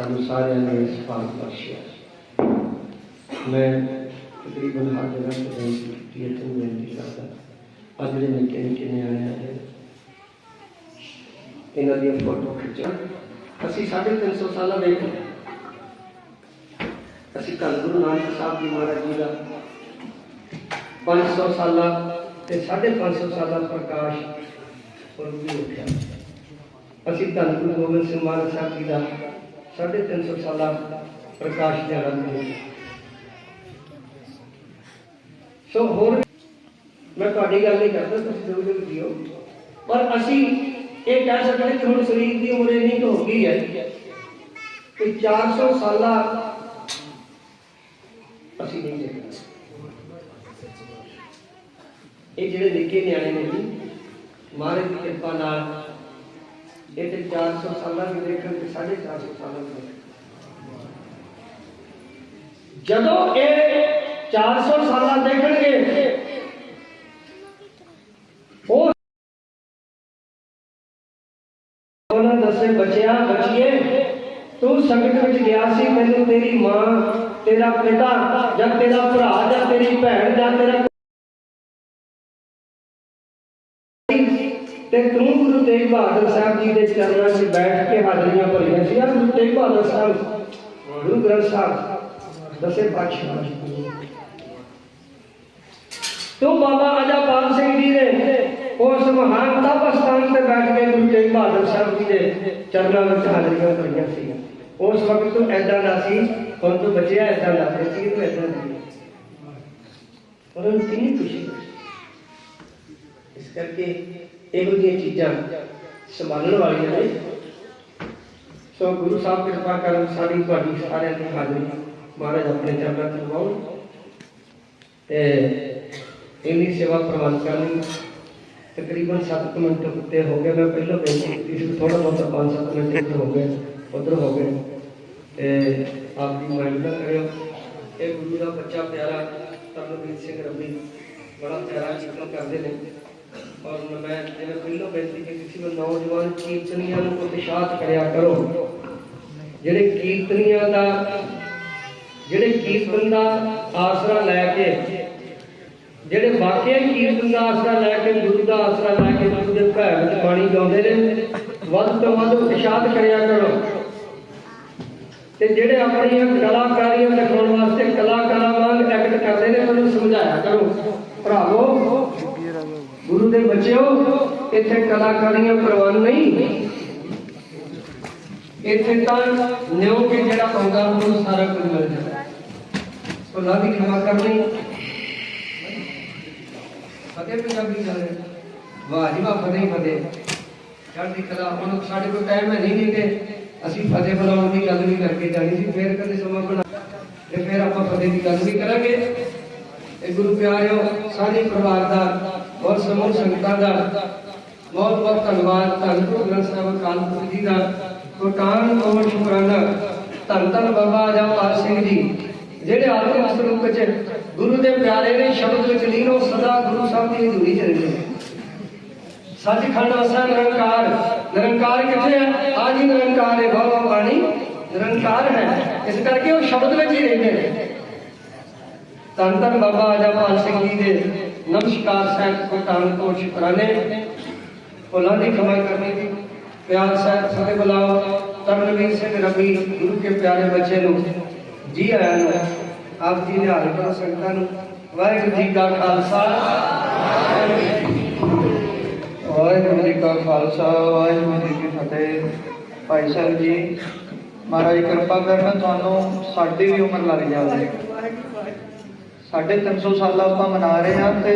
ਸਾਨੂੰ ਸਾਰਿਆਂ ਨੇ ਇਸ ਭਾਗ ਬਖਸ਼ਿਆ ਮੈਂ ਤਕਰੀਬਨ ਹਰ ਜਗ੍ਹਾ ਤੇ ਬੇਨਤੀ ਕੀਤੀ ਹੈ ਤੇ ਬੇਨਤੀ ਕਰਦਾ ਅੱਜ ਜਿਹੜੇ ਨਿੱਕੇ ਨਿੱਕੇ ਨਿਆਣੇ ਆਏ ਇਹਨਾਂ ਦੀਆਂ ਫੋਟੋ ਖਿੱਚਾਂ ਅਸੀਂ 350 ਸਾਲਾਂ ਦੇ ਅਸੀਂ ਧੰਨ ਗੁਰੂ ਨਾਨਕ ਸਾਹਿਬ ਜੀ ਮਹਾਰਾਜ ਜੀ ਦਾ 500 ਸਾਲਾ ਤੇ 550 ਸਾਲਾ ਪ੍ਰਕਾਸ਼ ਪੁਰਬ ਵੀ ਉੱਠਿਆ ਅਸੀਂ ਧੰਨ ਗੁਰੂ ਗੋਬਿੰਦ ਸਿੰਘ ਮਹਾਰਾਜ ਸਾਹਿਬ ਜੀ ਦਾ 350 ਸਾਲਾ ਪ੍ਰਕਾਸ਼ ਦਿਹਾੜਾ ਮਨਾਉਂਦੇ ਸੋ ਹੋਰ ਮੈਂ ਤੁਹਾਡੀ ਗੱਲ ਨਹੀਂ ਕਰਦਾ, ਤੁਸੀਂ ਦੋ ਦਿਨ ਪਰ ਅਸੀਂ ਇਹ ਕਹਿ ਸਕਦੇ ਕਿ ਹੁਣ ਸਰੀਰ ਦੀ ਉਮਰ ਇੰਨੀ ਹੋ ਗਈ ਹੈ ਕਿ 400 ਸਾਲਾ ਅਸੀਂ ਨਹੀਂ ਦੇਖਣਾ ਇਹ ਜਿਹੜੇ ਨਿੱਕੇ ਨਿਆਣੇ ਨੇ ਜੀ ਮਹਾਰਾਜ ਦੀ ਕਿਰਪਾ ਨਾਲ ਇਹ ਤੇ 400 ਸਾਲਾਂ ਵੀ ਦੇਖਣ ਤੇ 450 ਸਾਲਾਂ ਵੀ ਦੇਖਣ ਜਦੋਂ ਇਹ 400 ਸਾਲਾਂ ਦੇਖਣਗੇ ਉਹ ਉਹਨਾਂ ਦੱਸੇ ਬੱਚਿਆ ਬੱਚੀਏ ਤੂੰ ਸੰਗਤ ਵਿੱਚ ਗਿਆ ਸੀ ਮੈਨੂੰ ਤੇਰੀ ਮਾਂ ਤੇਰਾ ਪਿਤਾ ਜਾਂ ਤੇਰਾ ਭਰਾ ਜਾਂ ਤੇਰੀ ਭੈਣ ਜਾਂ ਤੇਰਾ ਤੇ ਤੂੰ ਗੁਰੂ ਤੇਗ ਬਹਾਦਰ ਸਾਹਿਬ ਜੀ ਦੇ ਚਰਨਾਂ 'ਚ ਬੈਠ ਕੇ ਹਾਜ਼ਰੀਆਂ ਭਰੀਆਂ ਸੀ ਯਾਰ ਗੁਰੂ ਤੇਗ ਬਹਾਦਰ ਸਾਹਿਬ ਗੁਰੂ ਗ੍ਰੰਥ ਸਾਹਿਬ ਦਸੇ ਪਾਤਸ਼ਾਹ ਤੂੰ ਬਾਬਾ ਅਜਾਪਾਲ ਸਿੰਘ ਜੀ ਦੇ ਉਸ ਮਹਾਨ ਤਪ ਸਥਾਨ ਤੇ ਬੈਠ ਕੇ ਗੁਰੂ ਤੇਗ ਬਹਾਦਰ ਸਾਹਿਬ ਜੀ ਦੇ ਚਰਨਾਂ ਵਿੱਚ ਹਾਜ਼ਰੀਆਂ ਭਰੀਆਂ ਸੀ ਉਸ ਵਕਤ ਤੂੰ ਐਦਾਂ ਦਾ ਸੀ ਹੁਣ ਤੂੰ ਬਚਿਆ ਐਦਾਂ ਦਾ ਫਿਰ ਸੀ ਤੂੰ ਐਦਾਂ ਦੀ ਉਹਨਾਂ ਨੂੰ ਕਿੰਨੀ ਖੁਸ਼ੀ ਇਸ ਕਰਕੇ ਇਹੋ ਜਿਹੀਆਂ ਚੀਜ਼ਾਂ ਸੰਭਾਲਣ ਵਾਲੀਆਂ ਨੇ। ਸੋ ਗੁਰੂ ਸਾਹਿਬ ਕਿਰਪਾ ਕਰਨ ਸਾਡੀ ਤੁਹਾਡੀ ਸਾਰਿਆਂ ਦੀ ਹਾਜ਼ਰੀ ਮਹਾਰਾਜ ਆਪਣੇ ਚਰਨਾਂ 'ਚ ਲਵਾਉਣ ਤੇ ਇੰਨੀ ਸੇਵਾ ਪ੍ਰਵਾਨ ਕਰਨੀ ਤਕਰੀਬਨ 7 ਮਿੰਟ ਉੱਤੇ ਹੋ ਗਏ। ਮੈਂ ਪਹਿਲਾਂ ਬੇਨਤੀ ਕੀਤੀ ਸੀ ਥੋੜਾ ਬਹੁਤ 5-7 ਮਿੰਟ ਇੱਧਰ ਹੋ ਗਏ, ਉਧਰ ਹੋ ਗਏ। ਤੇ ਆਪ ਦੀ ਮਾਈਂਡ ਕਰਿਓ। ਇਹ ਗੁਰੂ ਦਾ ਬੱਚਾ ਪਿਆਰਾ ਤਰਨਵੀਰ ਸਿੰਘ ਰੱਬੀ ਬੜਾ ਪਿਆਰਾ ਚਿੰਤਨ ਕਰਦੇ ਨੇ। ਔਰ ਮੈਂ ਜਿਵੇਂ ਪਹਿਲਾਂ ਬੇਨਤੀ ਕੀਤੀ ਸੀ, ਮੈਂ ਨੌਜਵਾਨ ਕੀਰਤਨੀਆਂ ਨੂੰ ਉਤਸ਼ਾਹਤ ਕਰਿਆ ਕਰੋ। ਜਿਹੜੇ ਕੀਰਤਨੀਆਂ ਦਾ, ਜਿਹੜੇ ਕੀਰਤਨ ਦਾ ਆਸਰਾ ਲੈ ਕੇ, ਜਿਹੜੇ ਵਾਕਿਆ ਕੀਰਤਨ ਦਾ ਆਸਰਾ ਲੈ ਕੇ, ਗੁਰੂ ਦਾ ਆਸਰਾ ਲੈ ਕੇ ਗੁਰੂ ਦੇ ਘਰ ਵਿੱਚ ਬਾਣੀ ਗਾਉਂਦੇ ਨੇ, ਵੱਧ ਤੋਂ ਵੱਧ ਉਤਸ਼ਾਹਤ ਕਰਿਆ ਕਰੋ। ਤੇ ਜਿਹੜੇ ਆਪਣੀਆਂ ਕਲਾਕਾਰੀਆਂ ਦਿਖਾਉਣ ਵਾਸਤੇ ਕਲਾਕਾਰਾਂ ਵਾਂਗ ਐਕਟ ਕਰਦੇ ਨੇ, ਉਹਨੂੰ ਸਮਝਾਇਆ ਕਰੋ। ਭਰਾਵੋ ਗੁਰੂ ਦੇ ਬੱਚਿਓ, ਇੱਥੇ ਕਲਾਕਾਰੀਆਂ ਪ੍ਰਵਾਨ ਨਹੀਂ। ਇੱਥੇ ਤਾਂ ਨਿਉ ਕੇ ਜਿਹੜਾ ਆਉਂਦਾ, ਉਹਨੂੰ ਸਾਰਾ ਕੁਝ ਮਿਲ ਜਾਂਦਾ। ਅੱਲਾਹ ਦੀ ਖਿਮਾ ਕਰਨੀ। ਫਤਿਹ ਪੰਜਾਬੀ ਗੱਲ ਵਾਹ ਜੀ ਵਾਹ, ਫਤਿਹ ਫਤਿਹ। ਚੜ੍ਹਦੀ ਕਲਾ, ਹੁਣ ਸਾਡੇ ਕੋਲ ਟਾਈਮ ਹੈ ਨਹੀਂ ਦਿੰਦੇ ਅਸੀਂ ਫਤਿਹ ਬੁਲਾਉਣ ਦੀ ਗੱਲ ਵੀ ਕਰਕੇ ਜਾਣੀ ਸੀ, ਫੇਰ ਕਦੇ ਸਮਾਂ ਬਣਾ ਤੇ ਫਿਰ ਆਪਾਂ ਫਤਿਹ ਦੀ ਗੱਲ ਵੀ ਕਰਾਂਗੇ। ਇਹ ਗੁਰੂ ਪਿਆਰਿਓ, ਸਾਰੇ ਪਰਿਵਾਰ ਦਾ ਔਰ ਸਮੂਹ ਸੰਗਤਾਂ ਦਾ ਬਹੁਤ ਬਹੁਤ ਧੰਨਵਾਦ। ਧੰਨ ਗੁਰੂ ਗ੍ਰੰਥ ਸਾਹਿਬ ਅਕਾਲ ਜੀ ਦਾ। ਕੋਟਾਨ ਕੋਟ ਸ਼ੁਕਰਾਨਾ। ਧੰਨ ਧੰਨ ਬਾਬਾ ਅਜਾਪਾਲ ਸਿੰਘ ਜੀ, ਜਿਹੜੇ ਆਤਮਿਕ ਸਰੂਪ ਵਿੱਚ ਗੁਰੂ ਦੇ ਪਿਆਰੇ ਨੇ ਸ਼ਬਦ ਵਿੱਚ ਲੀਨੋ ਸਦਾ ਗੁਰੂ ਸਾਹਿਬ ਦੀ ਹਜ਼ੂਰੀ ਚ ਰਹਿੰਦੇ ਸੱਚਖੰਡ ਵਸਾ ਨਿਰੰਕਾਰ। ਨਿਰੰਕਾਰ ਕਿੱਥੇ ਹੈ? ਆ ਜੀ ਨਿਰੰਕਾਰ ਹੈ ਬਾਬਾ ਬਾਣੀ। ਨਿਰੰਕਾਰ ਹੈ। ਇਸ ਕਰਕੇ ਉਹ ਸ਼ਬਦ ਵਿੱਚ ਹੀ ਰਹਿੰਦੇ ਨੇ। ਧੰਨ ਧੰਨ ਬਾਬਾ ਅਜਾਪਾਲ ਸਿੰਘ ਜੀ ਦੇ ਨਮਸਕਾਰ ਸਾਹਿਬ ਕੋਟਾਨ ਕੋਟ ਸ਼ੁਕਰਾਨੇ। ਉਹਨਾਂ ਦੀ ਖਮਾ ਕਰਨੀ ਦੀ ਪਿਆਰ ਸਾਹਿਬ ਫਤਿਹ ਬੁਲਾਓ। ਤਰਨਵੀਰ ਸਿੰਘ ਰਬੀ, ਗੁਰੂ ਕੇ ਪਿਆਰੇ ਬੱਚੇ ਨੂੰ ਜੀ ਆਇਆਂ ਨੂੰ, ਆਪ ਜੀ ਨੇ ਹਾਲ ਸੰਗਤਾਂ ਨੂੰ, ਵਾਹਿਗੁਰੂ ਜੀ ਕਾ ਖਾਲਸਾ। ਵਾਹਿਗੁਰੂ ਜੀ ਕਾ ਖਾਲਸਾ, ਵਾਹਿਗੁਰੂ ਜੀ ਕੀ ਫਤਿਹ। ਭਾਈ ਸਾਹਿਬ ਜੀ, ਮਹਾਰਾਜ ਕਿਰਪਾ ਕਰਨਾ ਤੁਹਾਨੂੰ ਸਾਡੀ ਵੀ ਉਮਰ ਲੱਗ ਜਾਵੇ। ਸਾਢੇ 300 ਸਾਲ ਆਪਾਂ ਮਨਾ ਰਹੇ ਹਾਂ ਤੇ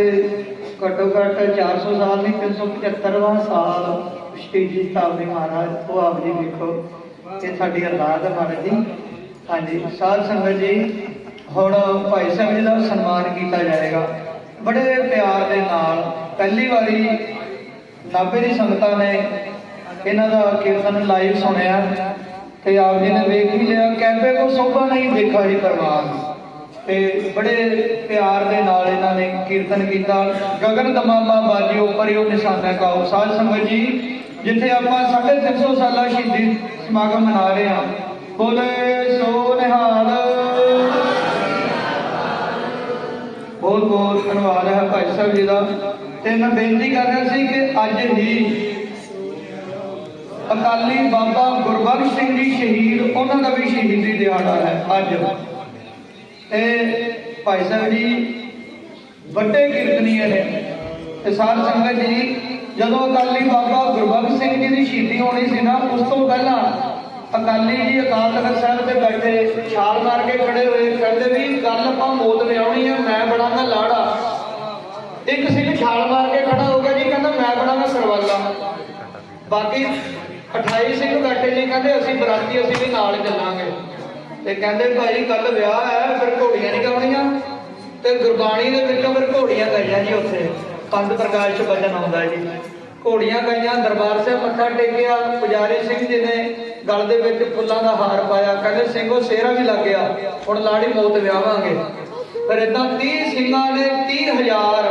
ਘੱਟੋ ਘੱਟ 400 ਸਾਲ ਨਹੀਂ 375ਵਾਂ ਸਾਲ ਸਟੇਜੀ ਸਾਹਿਬ ਮਹਾਰਾਜ ਉਹ ਆਪ ਜੀ ਦੇਖੋ ਇਹ ਸਾਡੀ ਅਰਦਾਸ ਹੈ ਮਹਾਰਾਜ ਜੀ। ਹਾਂਜੀ, ਸਾਧ ਸੰਗਤ ਜੀ, ਹੁਣ ਭਾਈ ਸਾਹਿਬ ਜੀ ਦਾ ਸਨਮਾਨ ਕੀਤਾ ਜਾਏਗਾ। ਬੜੇ ਪਿਆਰ ਦੇ ਨਾਲ, ਪਹਿਲੀ ਵਾਰੀ ਨਾਭੇ ਦੀ ਸੰਗਤਾਂ ਨੇ ਇਹਨਾਂ ਦਾ ਕੀਰਤਨ ਲਾਈਵ ਸੁਣਿਆ ਤੇ ਆਪ ਜੀ ਨੇ ਵੇਖ ਵੀ ਲਿਆ, ਕੈਫੇ ਕੋ ਸੋਭਾ ਨਹੀਂ ਦੇਖਾ ਜੀ ਪਰਵਾਨ ਤੇ ਬੜੇ ਪਿਆਰ ਦੇ ਨਾਲ ਇਹਨਾਂ ਨੇ ਕੀਰਤਨ ਕੀਤਾ। ਗਗਨ ਦਮਾਮਾ ਬਾਜਿਓ ਪਰਿਓ ਨਿਸ਼ਾਨਾ ਕਾਓ ਸਾਧ ਸੰਗਤ ਜੀ, ਜਿੱਥੇ ਆਪਾਂ 350 ਸਾਲਾ ਸ਼ਹੀਦੀ ਸਮਾਗਮ ਮਨਾ ਰਹੇ ਹਾਂ, ਬੋਲੇ ਸੋ ਨਿਹਾਲ। ਬਹੁਤ ਬਹੁਤ ਧੰਨਵਾਦ ਹੈ ਭਾਈ ਸਾਹਿਬ ਜੀ ਦਾ। ਤੇ ਮੈਂ ਬੇਨਤੀ ਕਰ ਰਿਹਾ ਸੀ ਕਿ ਅੱਜ ਹੀ ਅਕਾਲੀ ਬਾਬਾ ਗੁਰਬਖਸ਼ ਸਿੰਘ ਜੀ ਸ਼ਹੀਦ, ਉਹਨਾਂ ਦਾ ਵੀ ਸ਼ਹੀਦੀ ਦਿਹਾੜਾ ਹੈ ਅੱਜ। ਤੇ ਭਾਈ ਸਾਹਿਬ ਜੀ ਵੱਡੇ ਕੀਰਤਨੀਏ ਨੇ। ਤੇ ਸਾਧ ਸੰਗਤ ਜੀ, ਜਦੋਂ ਅਕਾਲੀ ਬਾਬਾ ਗੁਰਬਖਸ਼ ਸਿੰਘ ਜੀ ਦੀ ਸ਼ਹੀਦੀ ਹੋਣੀ ਸੀ ਨਾ, ਉਸ ਤੋਂ ਪਹਿਲਾਂ ਅਕਾਲੀ ਜੀ ਅਕਾਲ ਤਖਤ ਸਾਹਿਬ ਤੇ ਬੈਠੇ ਛਾਲ ਮਾਰ ਕੇ ਖੜੇ ਹੋਏ, ਕਹਿੰਦੇ ਵੀ ਗੱਲ ਆਪਾਂ ਮੌਤ ਲਿਆਉਣੀ ਹੈ ਮੈਂ ਬਣਾਂਗਾ ਲਾੜਾ। ਇੱਕ ਸਿੰਘ ਛਾਲ ਮਾਰ ਕੇ ਖੜਾ ਹੋ ਗਿਆ ਜੀ, ਕਹਿੰਦਾ ਮੈਂ ਬਣਾਂਗਾ ਸਰਵਾਲਾ। ਬਾਕੀ 28 ਸਿੰਘ ਬੈਠੇ ਜੀ, ਕਹਿੰਦੇ ਅਸੀਂ ਬਰਾਤੀ ਅਸੀਂ ਵੀ ਨਾਲ ਚੱਲਾਂਗੇ। ਤੇ ਕਹਿੰਦੇ ਭਾਈ ਕੱਲ ਵਿਆਹ ਹੈ, ਫਿਰ ਘੋੜੀਆਂ ਨਹੀਂ ਗਾਉਣੀਆਂ। ਤੇ ਗੁਰਬਾਣੀ ਦੇ ਵਿੱਚੋਂ ਫਿਰ ਘੋੜੀਆਂ ਗਾਈਆਂ ਜੀ ਉੱਥੇ। ਪੰਜ ਪ੍ਰਕਾਸ਼ ਵਜਨ ਆਉਂਦਾ ਜੀ। ਘੋੜੀਆਂ ਗਾਈਆਂ, ਦਰਬਾਰ ਸਾਹਿਬ ਮੱਥਾ ਟੇਕਿਆ, ਪੁਜਾਰੀ ਸਿੰਘ ਜੀ ਨੇ ਗਲ ਦੇ ਵਿੱਚ ਫੁੱਲਾਂ ਦਾ ਹਾਰ ਪਾਇਆ। ਕਹਿੰਦੇ ਸਿੰਘੋ ਸੇਰਾ ਵੀ ਲੱਗ ਗਿਆ। ਹੁਣ ਲਾੜੀ ਮੌਤ ਵਿਆਹਾਂਗੇ। ਫਿਰ ਇਦਾਂ 30 ਸਿੰਘਾਂ ਨੇ 30000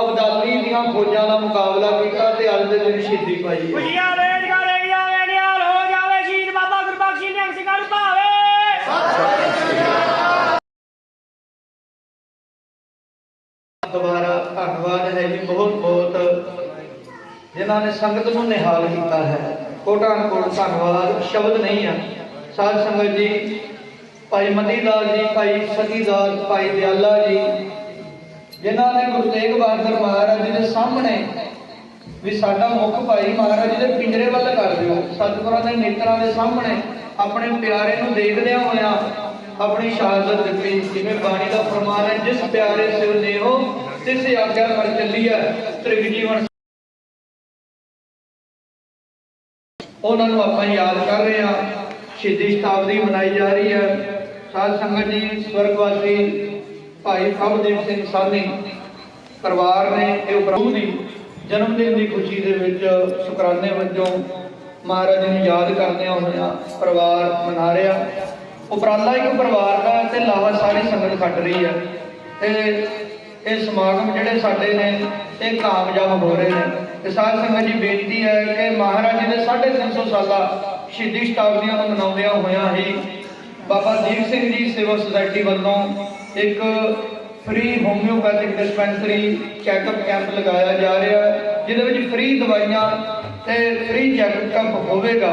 ਅਬਦਾਲੀ ਦੀਆਂ ਫੌਜਾਂ ਦਾ ਮੁਕਾਬਲਾ ਕੀਤਾ ਤੇ ਅੱਜ ਦੇ ਦਿਨ ਸ਼ਹੀਦੀ ਪਾਈ ਹੈ ਖੁਸ਼ੀਆਂ ਵੇਚ ਗਾਲੇ ਗਿਆ ਵੇੜਿਆਲ ਹੋ ਜਾਵੇ ਸ਼ਹੀਦ ਬਾਬਾ ਗੁਰਬਖਸ਼ ਸਿੰਘ ਨੇ ਸਿੰਘਾਂ ਨੂੰ ਭਾਵੇ ਦੁਬਾਰਾ ਧੰਨਵਾਦ ਹੈ ਜੀ ਬਹੁਤ ਬਹੁਤ ਜਿਨ੍ਹਾਂ ਨੇ ਸੰਗਤ ਨੂੰ ਨਿਹਾਲ ਕੀਤਾ ਹੈ। ਕੋਟਾਂ ਕੋਟ ਧੰਨਵਾਦ ਸ਼ਬਦ ਨਹੀਂ ਹੈ। ਸਾਧ ਸੰਗਤ ਜੀ, ਭਾਈ ਮਤੀ ਜੀ, ਭਾਈ ਸਤੀ ਭਾਈ ਦਿਆਲਾ ਜੀ, ਜਿਨ੍ਹਾਂ ਨੇ ਗੁਰੂ ਤੇਗ ਬਹਾਦਰ ਮਹਾਰਾਜ ਜੀ ਦੇ ਸਾਹਮਣੇ ਵੀ ਸਾਡਾ ਮੁੱਖ ਭਾਈ ਮਹਾਰਾਜ ਜੀ ਦੇ ਪਿੰਜਰੇ ਵੱਲ ਕਰ ਦਿਓ। ਸਤਿਗੁਰਾਂ ਦੇ ਨੇਤਰਾਂ ਦੇ ਸਾਹਮਣੇ ਆਪਣੇ ਪਿਆਰੇ ਨੂੰ ਦੇਖਦਿਆਂ ਹੋਇਆਂ ਆਪਣੀ ਸ਼ਹਾਦਤ ਦਿੱਤੀ। ਜਿਵੇਂ ਬਾਣੀ ਦਾ ਫਰਮਾਨ ਹੈ, ਜਿਸ ਪਿਆਰੇ ਸਿਰ ਨੇਹੋ ਤਿਸ ਆਗਿਆ ਪਰ ਚੱਲੀਐ ਤ੍ਰਿਗ ਜੀਵਨ ਉਹਨਾਂ ਨੂੰ ਆਪਾਂ ਯਾਦ ਕਰ ਰਹੇ ਹਾਂ, ਸ਼ਹੀਦੀ ਸ਼ਤਾਬਦੀ ਮਨਾਈ ਜਾ ਰਹੀ ਹੈ। ਸਾਧ ਸੰਗਤ ਜੀ, ਸਵਰਗਵਾਸੀ ਭਾਈ ਫਬਦੇਵ ਸਿੰਘ ਸਾਨੀ ਪਰਿਵਾਰ ਨੇ ਇਹ ਉਪਰਾਮ ਦੀ ਜਨਮ ਦਿਨ ਦੀ ਖੁਸ਼ੀ ਦੇ ਵਿੱਚ ਸ਼ੁਕਰਾਨੇ ਵਜੋਂ ਮਹਾਰਾਜ ਨੂੰ ਯਾਦ ਕਰਦਿਆਂ ਹੋਇਆਂ ਪਰਿਵਾਰ ਮਨਾ ਰਿਹਾ। ਉਪਰਾਲਾ ਇੱਕ ਪਰਿਵਾਰ ਦਾ ਤੇ ਲਾਵਾ ਸਾਰੀ ਸੰਗਤ ਖੱਟ ਰਹੀ ਹੈ। ਤੇ ਇਹ ਸਮਾਗਮ ਜਿਹੜੇ ਸਾਡੇ ਨੇ, ਇਹ ਕਾਮਯਾਬ ਹੋ ਰਹੇ ਨੇ। ਤੇ ਸਾਧ ਸੰਗਤ ਜੀ, ਬੇਨਤੀ ਹੈ ਕਿ ਮਹਾਰਾਜ ਜੀ ਦੇ 350 ਸਾਲਾ ਸ਼ਹੀਦੀ ਸ਼ਤਾਬਦੀਆਂ ਨੂੰ ਮਨਾਉਂਦਿਆਂ ਹੋਇਆਂ ਹੀ ਬਾਬਾ ਦੀਪ ਸਿੰਘ ਜੀ ਸਿਵਲ ਸੁਸਾਇਟੀ ਵੱਲੋਂ ਇੱਕ free homeopathic dispensary checkup camp ਲਗਾਇਆ ਜਾ ਰਿਹਾ ਹੈ, ਜਿਹਦੇ ਵਿੱਚ ਫ੍ਰੀ ਦਵਾਈਆਂ ਤੇ ਫ੍ਰੀ ਚੈੱਕਅਪ ਹੋਵੇਗਾ।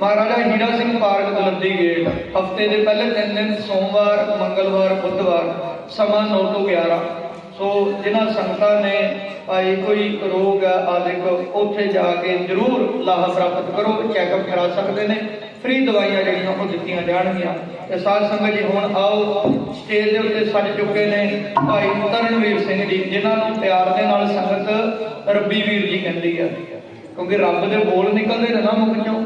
ਮਹਾਰਾਜਾ ਹੀਰਾ ਸਿੰਘ ਪਾਰਕ ਦਲੱਦੀ ਗੇਟ, ਹਫ਼ਤੇ ਦੇ ਪਹਿਲੇ ਤਿੰਨ ਦਿਨ, ਸੋਮਵਾਰ, ਮੰਗਲਵਾਰ, ਬੁੱਧਵਾਰ ਸਮਾਂ 9 ਤੋਂ 11 ਸੋ ਜਿਨ੍ਹਾਂ ਸੰਗਤਾਂ ਨੇ ਭਾਈ ਕੋਈ ਰੋਗ ਆਦਿਕ, ਉੱਥੇ ਜਾ ਕੇ ਜ਼ਰੂਰ ਲਾਹਾ ਪ੍ਰਾਪਤ ਕਰੋ ਚੈੱਕਅਪ ਕਰਾ ਸਕਦੇ ਨੇ। ਫ੍ਰੀ ਦਵਾਈਆਂ ਜਿਹੜੀਆਂ ਉਹ ਦਿੱਤੀਆਂ ਜਾਣਗੀਆਂ। ਤੇ ਸਾਧ ਸੰਗਤ ਜੀ, ਹੁਣ ਆਓ ਸਟੇਜ ਦੇ ਉੱਤੇ ਸੱਜ ਚੁੱਕੇ ਨੇ ਭਾਈ ਤਰਨਵੀਰ ਸਿੰਘ ਜੀ, ਜਿਨ੍ਹਾਂ ਨੂੰ ਪਿਆਰ ਦੇ ਨਾਲ ਸੰਗਤ ਰੱਬੀ ਵੀਰ ਜੀ ਕਹਿੰਦੀ ਹੈ ਕਿਉਂਕਿ ਰੱਬ ਦੇ ਬੋਲ ਨਿਕਲਦੇ ਨੇ ਨਾ ਮੁਖ ਚੋਂ।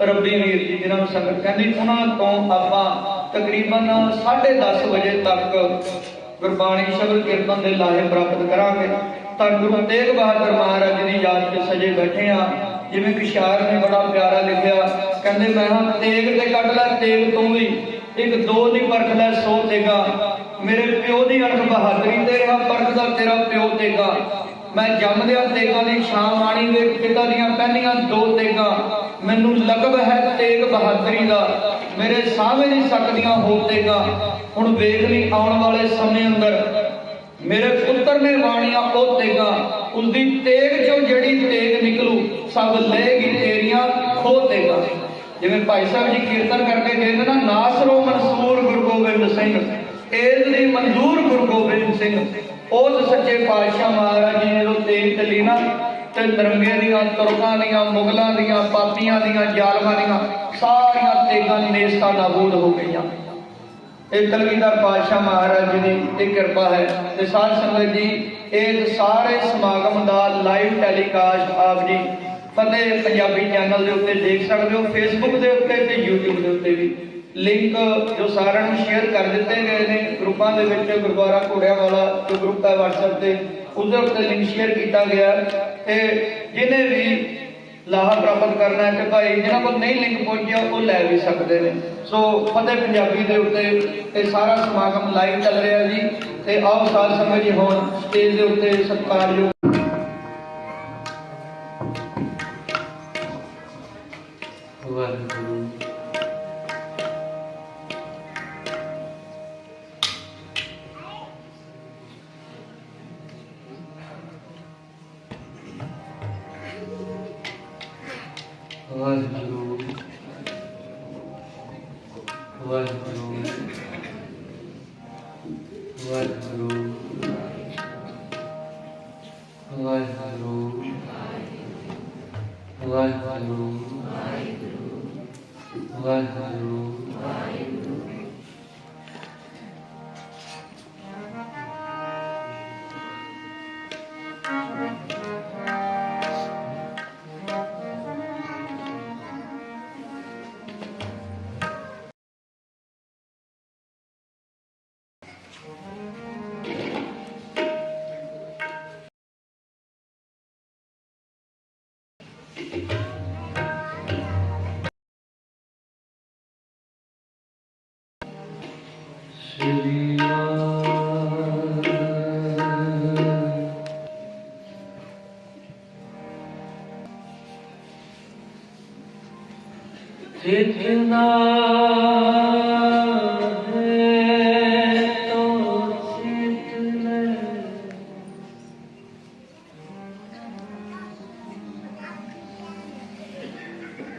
ਰੱਬੀ ਵੀਰ ਜੀ, ਜਿਨ੍ਹਾਂ ਨੂੰ ਸੰਗਤ ਕਹਿੰਦੀ, ਉਹਨਾਂ ਤੋਂ ਆਪਾਂ ਤਕਰੀਬਨ 10:30 ਵਜੇ ਤੱਕ ਗੁਰਬਾਣੀ ਸ਼ਬਦ ਕੀਰਤਨ ਦੇ ਲਾਹੇ ਪ੍ਰਾਪਤ ਕਰਾਂਗੇ। ਤਾਂ ਗੁਰੂ ਤੇਗ ਬਹਾਦਰ ਮਹਾਰਾਜ ਦੀ ਯਾਦ 'ਚ ਸਜੇ ਬੈਠੇ ਆ ਜਿਵੇਂ ਕਿ ਸ਼ਾਇਰ ਨੇ ਬੜਾ ਪਿਆਰਾ ਲਿਖਿਆ, ਕਹਿੰਦੇ ਮੈਂ ਹਾਂ ਤੇਗ ਤੇ ਕੱਢ ਲੈ, ਤੇਗ ਤੂੰ ਵੀ। ਇੱਕ ਦੋ ਦੀ ਪਰਖ ਲੈ, ਸੋ ਤੇਗਾ। ਮੇਰੇ ਪਿਓ ਦੀ ਅਣਖ ਬਹਾਦਰੀ ਤੇ ਰਿਹਾ ਪਰਖਦਾ ਤੇਰਾ ਪਿਓ ਤੇਗਾ। ਮੈਂ ਜੰਮਦਿਆਂ ਤੇਗਾਂ ਦੀ ਸ਼ਾਮ ਆਣੀ ਦੇ ਪਿਤਾ ਦੀਆਂ ਪਹਿਲੀਆਂ ਦੋ ਤੇਗਾਂ। ਮੈਨੂੰ ਲਕਬ ਹੈ ਤੇਗ ਬਹਾਦਰੀ ਦਾ। ਮੇਰੇ ਸਾਹਮਣੇ ਨਹੀਂ ਸਕਦੀਆਂ ਹੋ ਹੁਣ ਵੇਖ ਲਈ ਆਉਣ ਵਾਲੇ ਸਮੇਂ ਅੰਦਰ ਮੇਰੇ ਪੁੱਤਰ ਨੇ ਬਾਣੀਆਂ ਉਹ ਤੇਗਾਂ ਉਸਦੀ ਤੇਗ ਚੋਂ ਜਿਹੜੀ ਤੇਗ ਨਿਕਲੂ, ਸਭ ਲਏਗੀ ਤੇਰੀਆਂ ਖੋ ਜਿਵੇਂ ਭਾਈ ਸਾਹਿਬ ਜੀ ਕੀਰਤਨ ਕਰਕੇ ਕਹਿੰਦੇ ਨਾ ਨਾਸਰੋ ਮਨਸੂਰ ਗੁਰੂ ਗੋਬਿੰਦ ਸਿੰਘ ਏਲ ਦੀ ਮਨਜ਼ੂਰ ਗੁਰੂ ਗੋਬਿੰਦ ਸਿੰਘ, ਉਸ ਸੱਚੇ ਪਾਤਸ਼ਾਹ ਮਹਾਰਾਜ ਜੀ ਨੇ ਜੋ ਤੇਗ ਚੱਲੀ ਨਾ ਤੇ ਨਰੰਗੇ ਦੀਆਂ ਤੁਰਕਾਂ ਦੀਆਂ, ਮੁਗਲਾਂ ਦੀਆਂ, ਪਾਪੀਆਂ ਦੀਆਂ, ਜ਼ਾਲਮਾਂ ਦੀਆਂ, ਸਾਰੀਆਂ ਤੇਗਾਂ ਨੇਸਤਾ ਨਾਬੂਦ ਹੋ ਗਈਆਂ। ਇਹ ਕਲਗੀਧਰ ਪਾਤਸ਼ਾਹ ਮਹਾਰਾਜ ਜੀ ਦੀ ਇਹ ਕਿਰਪਾ ਹੈ ਤੇ ਸਾਧ ਸੰਗਤ ਜੀ, ਇਹ ਸਾਰੇ ਸਮਾਗਮ ਦਾ ਲਾਈਵ ਟੈਲੀਕਾਸਟ ਆਪ ਜੀ ਫਤਿਹ ਪੰਜਾਬੀ ਚੈਨਲ ਦੇ ਉੱਤੇ ਦੇਖ ਸਕਦੇ ਹੋ ਫੇਸਬੁੱਕ ਦੇ ਉੱਤੇ ਤੇ YouTube ਦੇ ਉੱਤੇ ਵੀ। ਲਿੰਕ ਜੋ ਸਾਰਿਆਂ ਨੂੰ ਸ਼ੇਅਰ ਕਰ ਦਿੱਤੇ ਗਏ ਨੇ ਗਰੁੱਪਾਂ ਦੇ ਵਿੱਚ ਗੁਰਦੁਆਰਾ ਘੋੜਿਆਂ ਵਾਲਾ, ਜੋ ਗਰੁੱਪ ਹੈ WhatsApp ਤੇ ਉਹਦੇ ਉੱਤੇ ਲਿੰਕ ਸ਼ੇਅਰ ਕੀਤਾ ਗਿਆ ਹੈ ਤੇ ਜਿਹਨੇ ਵੀ ਲਾਹਾ ਪ੍ਰਾਪਤ ਕਰਨਾ ਹੈ ਤੇ ਭਾਈ ਜਿਹਨਾਂ ਕੋਲ ਨਹੀਂ ਲਿੰਕ ਪਹੁੰਚਿਆ ਉਹ ਲੈ ਵੀ ਸਕਦੇ ਨੇ। ਸੋ ਫਤਿਹ ਪੰਜਾਬੀ ਦੇ ਉੱਤੇ ਇਹ ਸਾਰਾ ਸਮਾਗਮ ਲਾਈਵ ਚੱਲ ਰਿਹਾ ਜੀ। ਤੇ ਆਓ ਸਾਧ ਸੰਗਤ ਜੀ ਹੁਣ ਸਟੇਜ ਦੇ ਉੱਤੇ ਸਤਿਕਾਰਯੋਗ ਵਾਹਿਗੁਰੂ ਵਾਹਿਗੁਰੂ ਵਾਹਿਗੁਰੂ ਵਾਹਿਗੁਰੂ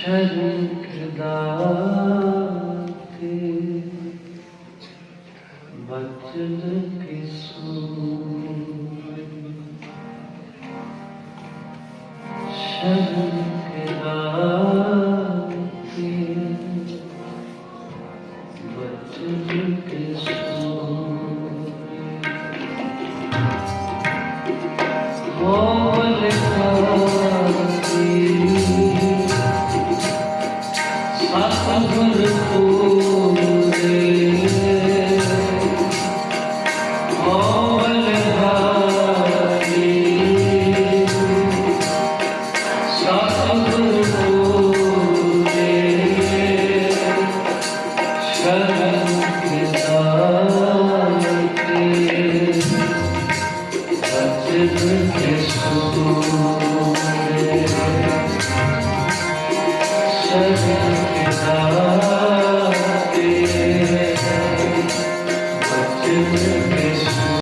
ਸ਼ਰਨ ਦਾਤੇ ਬਚਨ